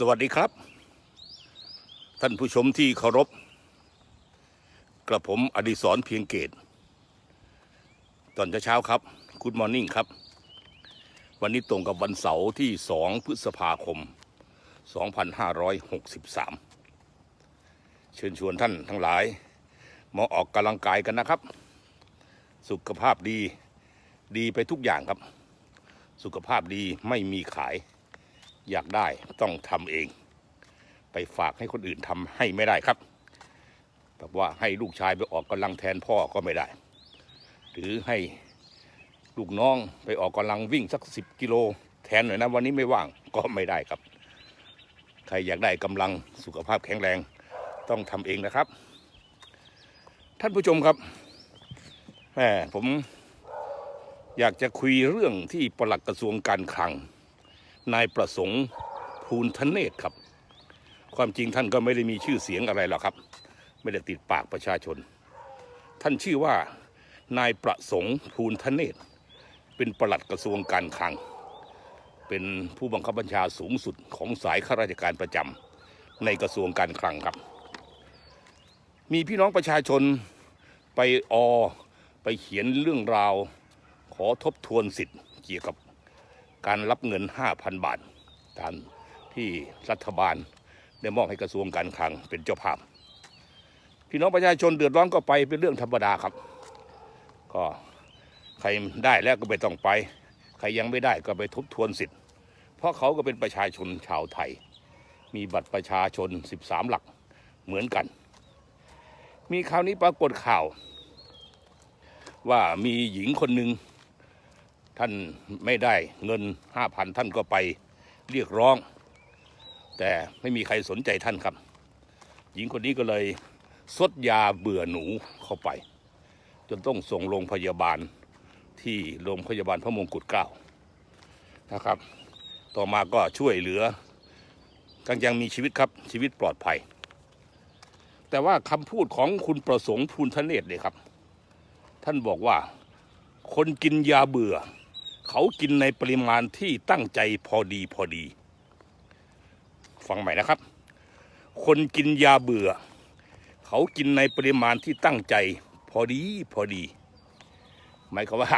สวัสดีครับ ท่านผู้ชมที่เคารพ กระผมอดิศรเพียงเกต ตอนเช้าครับคุณมอร์นิ่งครับ วันนี้ตรงกับวันเสาร์ที่ 2 พฤษภาคม 2563 เชิญชวนท่านทั้งหลาย มาออกกำลังกายกันนะครับ สุขภาพดีดีไปทุกอย่างครับ สุขภาพดีไม่มีขาย อยากได้ต้องทำเอง ไปฝากให้คนอื่นทำให้ไม่ได้ครับแบบว่าให้ลูกชายไปออกกำลังแทนพ่อก็ไม่ได้ หรือให้ลูกน้องไปออกกำลังวิ่งสักสิบกิโลแทนหน่อยนะวันนี้ไม่ว่างก็ไม่ได้ครับ ใครอยากได้กำลังสุขภาพแข็งแรงต้องทำเองนะครับ ท่านผู้ชมครับแหมผมอยากจะคุยเรื่องที่ปลัดกระทรวงการคลัง นายประสงค์ภูลทเนศครับ ความจริงท่านก็ไม่ได้มีชื่อเสียงอะไรหรอกครับ ไม่ได้ติดปากประชาชน ท่านชื่อว่านายประสงค์ภูลทเนศ เป็นปลัดกระทรวงการคลัง เป็นผู้บังคับบัญชาสูงสุดของสายข้าราชการประจำในกระทรวงการคลังครับ มีพี่น้องประชาชนไปอไปเขียนเรื่องราว ขอทบทวนสิทธิ์เกี่ยวกับ การรับเงิน 5,000 บาท ตามที่รัฐบาลได้มอบให้กระทรวงการคลังเป็นเจ้าภาพ พี่น้องประชาชนเดือดร้อนก็ไปเป็นเรื่องธรรมดาครับ ก็ใครได้แล้วก็ไม่ต้องไป ใครยังไม่ได้ก็ไปทบทวนสิทธิ์ เพราะเขาก็เป็นประชาชนชาวไทย มีบัตรประชาชน 13 หลักเหมือนกัน มีคราวนี้ปรากฏข่าว ว่ามีหญิงคนหนึ่ง ท่านไม่ได้เงินห้าพันท่านก็ไปเรียกร้อง แต่ไม่มีใครสนใจท่านครับ หญิงคนนี้ก็เลยซดยาเบื่อหนูเข้าไป จนต้องส่งโรงพยาบาลที่โรงพยาบาลพระมงกุฎเกล้านะครับ ต่อมาก็ช่วยเหลือกันยังมีชีวิตครับชีวิตปลอดภัย แต่ว่าคำพูดของคุณประสงค์ภูลทเนศเนี่ยครับ ท่านบอกว่าคนกินยาเบื่อ เขากินในปริมาณที่ตั้งใจพอดีพอดี ฟังใหม่นะครับ คนกินยาเบื่อ เขากินในปริมาณที่ตั้งใจพอดีพอดี หมายความว่า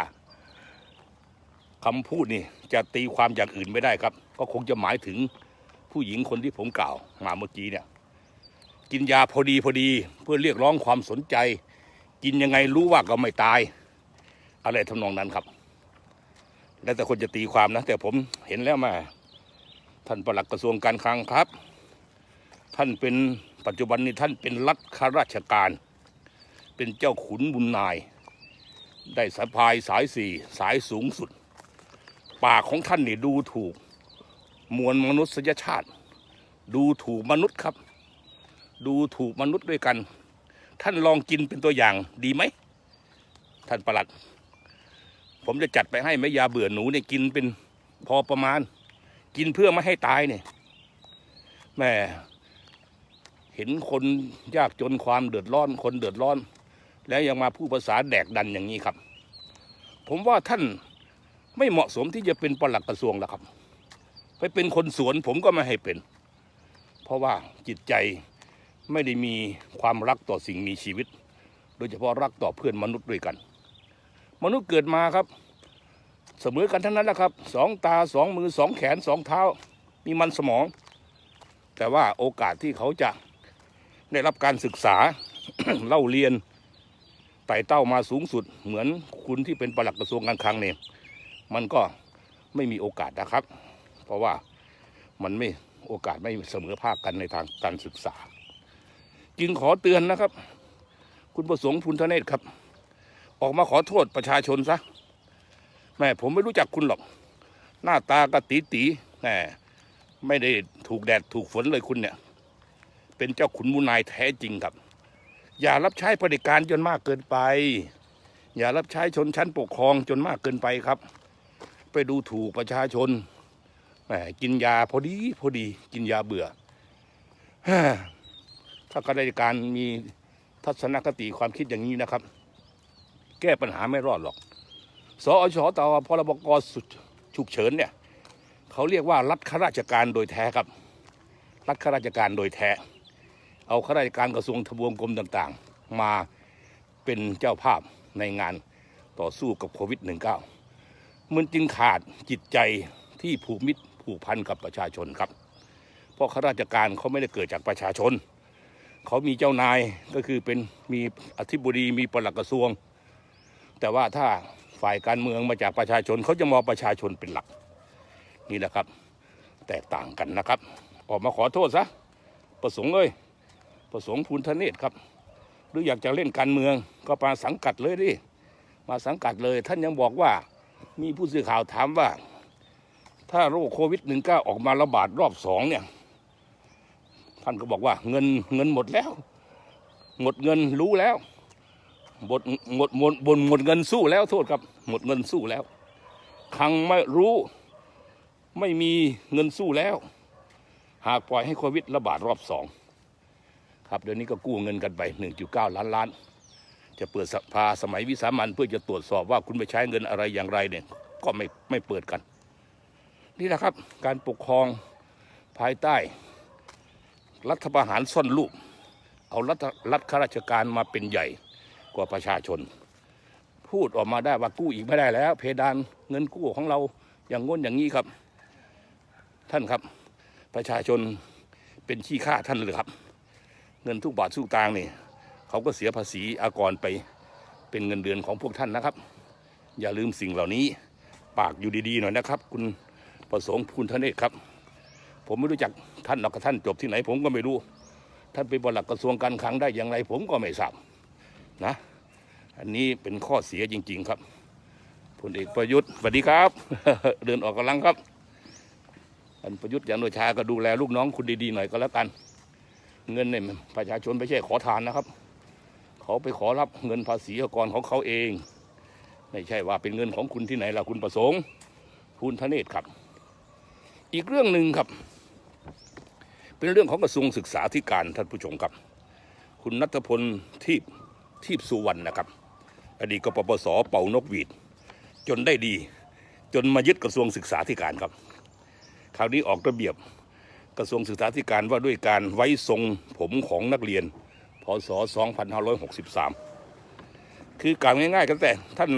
คำพูดนี่จะตีความอย่างอื่นไม่ได้ครับ ก็คงจะหมายถึงผู้หญิงคนที่ผมกล่าวมาเมื่อกี้เนี่ย กินยาพอดีพอดี เพื่อเรียกร้องความสนใจ กินยังไงรู้ว่าก็ไม่ตาย อะไรทำนองนั้นครับ แล้วแต่คนจะตีความนะ แต่ผมเห็นแล้วมา ท่านปลัดกระทรวงการคลังครับ ท่านเป็นปัจจุบันนี้ท่านเป็นรัฐข้าราชการ เป็นเจ้าขุนบุญนาย ได้สะพายสายสี่สายสูงสุด ปากของท่านนี่ดูถูก มวลมนุษยชาติ ดูถูกมนุษย์ครับ ดูถูกมนุษย์ด้วยกัน ท่านลองกินเป็นตัวอย่างดีไหม ท่านประหลัด ผมจะจัดไปให้แม่ยาเบื่อหนูเนี่ยกินเป็นพอประมาณ กินเพื่อไม่ให้ตายเนี่ยแม่เห็นคนยากจนความเดือดร้อน คนเดือดร้อน แล้วยังมาพูดภาษาแดกดันอย่างนี้ครับ ผมว่าท่านไม่เหมาะสมที่จะเป็นปลัดกระทรวงแล้วครับ ไปเป็นคนสวนผมก็ไม่ให้เป็น เพราะว่าจิตใจไม่ได้มีความรักต่อสิ่งมีชีวิต โดยเฉพาะรักต่อเพื่อนมนุษย์ด้วยกัน มนุษย์เกิดมาครับ เสมอกันทั้งนั้นนะครับสองตาสองมือสองแขนสองเท้า มีมันสมอง แต่ว่าโอกาสที่เขาจะได้รับการศึกษาเล่าเรียนไต่เต้ามาสูงสุด เหมือนคุณที่เป็นปลัดกระทรวงการคลังเนี่ยมันก็ไม่มีโอกาสนะครับ เพราะว่ามันไม่โอกาสไม่เสมอภาคกันในทางการศึกษา จึงขอเตือนนะครับ คุณประสงค์พุนทเนศครับ ออกมาขอโทษประชาชนซะแม่ผมไม่รู้จักคุณหรอก หน้าตากะตีตีแม่ไม่ได้ถูกแดดถูกฝนเลยคุณเนี่ย เป็นเจ้าขุนมูลนายแท้จริงครับ อย่ารับใช้ผด็จการจนมากเกินไป อย่ารับใช้ชนชั้นปกครองจนมากเกินไปครับ ไปดูถูกประชาชนแหมกินยาพอดีพอดีกินยาเบื่อถ้าข้าราชการมีทัศนคติความคิดอย่างนี้นะครับ แก้ปัญหาไม่รอดหรอก สอชต่อพรบกสุดฉุกเฉินเนี่ยเขาเรียกว่ารัฐข้าราชการโดยแท้ครับ รัฐข้าราชการโดยแท้ เอาข้าราชการกระทรวงทบวงกรมต่างๆ มาเป็นเจ้าภาพในงานต่อสู้กับโควิด -19 มันจึงขาดจิตใจที่ผูกมิตรผูกพันกับประชาชนครับ เพราะข้าราชการเขาไม่ได้เกิดจากประชาชน เขามีเจ้านายก็คือเป็นมีอธิบดีมีปลัดกระทรวง แต่ว่าถ้าฝ่ายการเมืองมาจากประชาชนเขาจะมองประชาชนเป็นหลัก นี่แหละครับ แตกต่างกันนะครับ ออกมาขอโทษซะประสงค์เอ้ยประสงค์ภูลทเนศครับ หรืออยากจะเล่นการเมืองก็มาสังกัดเลยดิมาสังกัดเลย ท่านยังบอกว่ามีผู้สื่อข่าวถามว่า ถ้าโรคโควิด -19 ออกมาระบาดรอบสองเนี่ย ท่านก็บอกว่าเงินเงินหมดแล้ว หมดเงินรู้แล้ว หมดหมดหมดบนหมดเงินสู้แล้วโทษครับ หมดเงินสู้แล้วคลังไม่รู้ไม่มีเงินสู้แล้ว หากปล่อยให้โควิดระบาดรอบสองครับเดี๋ยวนี้ก็กู้เงินกันไป 1.9 ล้านล้าน จะเปิดสภาสมัยวิสามันเพื่อจะตรวจสอบว่าคุณไปใช้เงินอะไรอย่างไรเนี่ย ก็ไม่ไม่เปิดกัน นี่แหละครับ การปกครองภายใต้ รัฐประหารซ่อนลูกเอารัฐรัฐข้าราชการมาเป็นใหญ่ กว่าประชาชน พูดออกมาได้ว่ากู้อีกไม่ได้แล้ว เพดานเงินกู้ของเราอย่างง้นอย่างนี้ครับ ท่านครับประชาชนเป็นขี้ข้าท่านเลยครับ เงินทุกบาททุกตางค์นี่เขาก็เสียภาษีอากรไปเป็นเงินเดือนของพวกท่านนะครับ อย่าลืมสิ่งเหล่านี้ ปากอยู่ดีๆหน่อยนะครับ คุณประสงค์พูนทเนศครับ ผมไม่รู้จักท่านหรอกท่านจบที่ไหน ผมก็ไม่รู้ ท่านเป็นบลักกระทรวงการคลังได้อย่างไร ผมก็ไม่ทราบ นะ อันนี้เป็นข้อเสียจริง ๆ ครับพลเอกประยุทธ์สวัสดีครับ เดินออกกำลังครับท่านประยุทธ์อย่างโนชาก็ดูแลลูกน้องคุณดีๆหน่อยก็แล้วกัน เงินเนี่ยประชาชนไม่ใช่ขอทานนะครับ เขาไปขอรับเงินภาษีอากรของเขาเอง ไม่ใช่ว่าเป็นเงินของคุณที่ไหนล่ะคุณประสงค์ คุณธเนศครับ อีกเรื่องหนึ่งครับ เป็นเรื่องของกระทรวงศึกษาธิการท่านผู้ชมครับ คุณนัทพลทีพย์ ทีพสุวรรณนะครับ อดีตกปปสเป่านกหวีด จนได้ดี จนมายึดกระทรวงศึกษาธิการครับ คราวนี้ออกระเบียบกระทรวงศึกษาธิการว่าด้วยการไว้ทรงผมของนักเรียน พศ 2563 คือการง่ายๆกันแต่ท่าน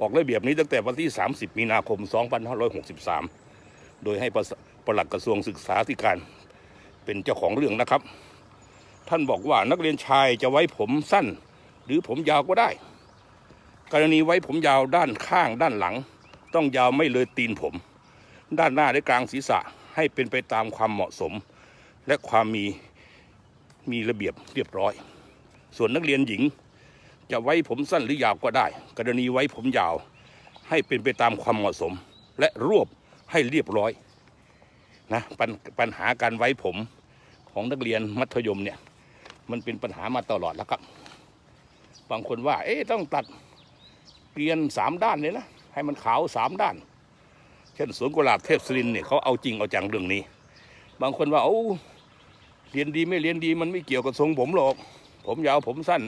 ออกระเบียบนี้ตั้งแต่วันที่ 30 มีนาคม 2563 โดยให้ประสปลัดกระทรวงศึกษาธิการเป็นเจ้าของเรื่องนะครับ ท่านบอกว่านักเรียนชายจะไว้ผมสั้น รือผมยาวก็ได้ กรณีไว้ผมยาวด้านข้างด้านหลัง ต้องยาวไม่เลยตีนผม ด้านหน้าและกลางศีรษะให้เป็นไปตามความเหมาะสม และความมีมีระเบียบเรียบร้อย ส่วนนักเรียนหญิง จะไว้ผมสั้นหรือยาวก็ได้ กรณีไว้ผมยาว ให้เป็นไปตามความเหมาะสม และรวบให้เรียบร้อยนะปปัญหาการไว้ผมของนักเรียนมัธยมเนี่ย มันเป็นปัญหามาตลอดแล้วครับ บางคนว่า เอ๊ะต้องตัดเกรียนสามด้านเลยนะให้มันขาวสามด้าน เช่นสวนกุหลาบเทพศรินเนี่ยเขาเอาจริงเอาจังเรื่องนี้ บางคนว่าโอ้เรียนดีไม่เรียนดีมันไม่เกี่ยวกับทรงผมหรอก ผมยาวผมสั้น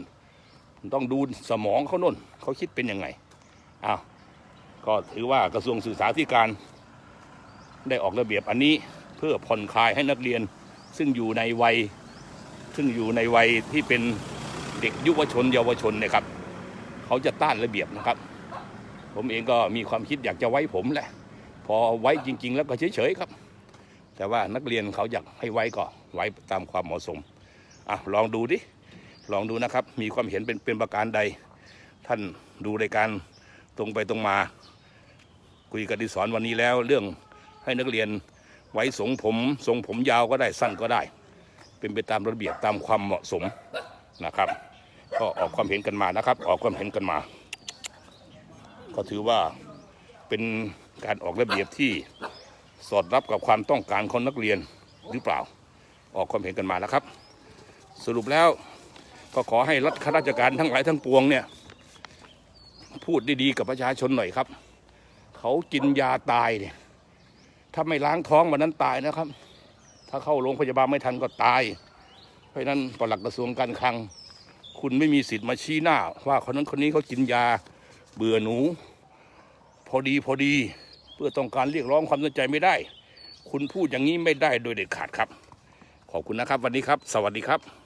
ต้องดูสมองเขาโน่นเขาคิดเป็นยังไงอ้าวก็ถือว่ากระทรวงศึกษาธิการ ได้ออกระเบียบอันนี้เพื่อผ่อนคลายให้นักเรียน ซึ่งอยู่ในวัย ซึ่งอยู่ในวัยที่เป็น เด็กยุวชนเยาวชนเนะครับเขาจะต้านระเบียบนะครับ ผมเองก็มีความคิดอยากจะไว้ผมแหละ พอไว้จริง ๆ แล้วก็เฉยๆครับ แต่ว่านักเรียนเขาอยากให้ไว้ก็ไว้ตามความเหมาะสมอะลองดูดิลองดูนะครับ มีความเห็นเป็นเป็นประการใด ท่านดูรายการตรงไปตรงมา คุยกับดิสอนวันนี้แล้ว เรื่องให้นักเรียนไว้ทรงผมทรงผมยาวก็ได้สั้นก็ได้ เป็นไปตามระเบียบตามความเหมาะสมนะครับ ก็ออกความเห็นกันมานะครับ ออกความเห็นกันมา ก็ถือว่าเป็นการออกระเบียบที่สอดรับกับความต้องการของนักเรียนหรือเปล่า ออกความเห็นกันมานะครับ สรุปแล้วก็ขอให้รัฐข้าราชการทั้งหลายทั้งปวงเนี่ยพูดดีๆกับประชาชนหน่อยครับ เขากินยาตายเนี่ยถ้าไม่ล้างท้องวันนั้นตายนะครับ ถ้าเข้าโรงพยาบาลไม่ทันก็ตาย เพราะนั้นปลัดกระทรวงการคลัง คุณไม่มีสิทธิ์มาชี้หน้า ว่าคนนั้นคนนี้เขากินยาเบื่อหนู พอดีพอดีเพื่อต้องการเรียกร้องความสนใจไม่ได้ คุณพูดอย่างนี้ไม่ได้โดยเด็ดขาดครับ ขอบคุณนะครับ วันนี้ครับ สวัสดีครับ